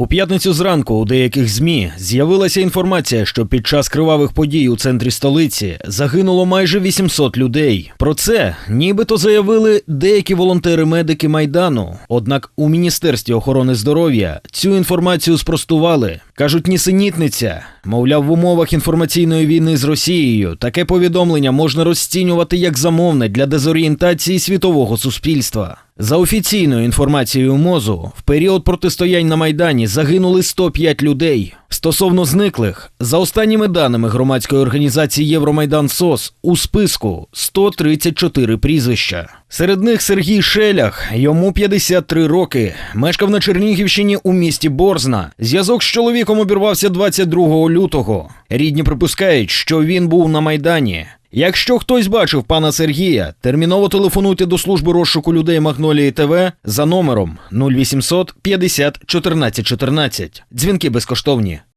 У п'ятницю зранку у деяких ЗМІ з'явилася інформація, що під час кривавих подій у центрі столиці загинуло майже 800 людей. Про це нібито заявили деякі волонтери-медики майдану. Однак у міністерстві охорони здоров'я цю інформацію спростували. кажуть, нісенітниця. Мовляв, в умовах інформаційної війни з Росією таке повідомлення можна розцінювати як замовне для дезорієнтації світового суспільства. За офіційною інформацією МОЗу, в період протистоянь на Майдані загинули 105 людей. Стосовно зниклих, за останніми даними громадської організації Євромайдан СОС, у списку 134 прізвища. Серед них Сергій Шелях, йому 53 роки, мешкав на Чернігівщині у місті Борзна. Зв'язок з чоловіком обірвався 22 лютого. Рідні припускають, що він був на Майдані. Якщо хтось бачив пана Сергія, терміново телефонуйте до служби розшуку людей Магнолії ТВ за номером 0800 50 14 14. Дзвінки безкоштовні.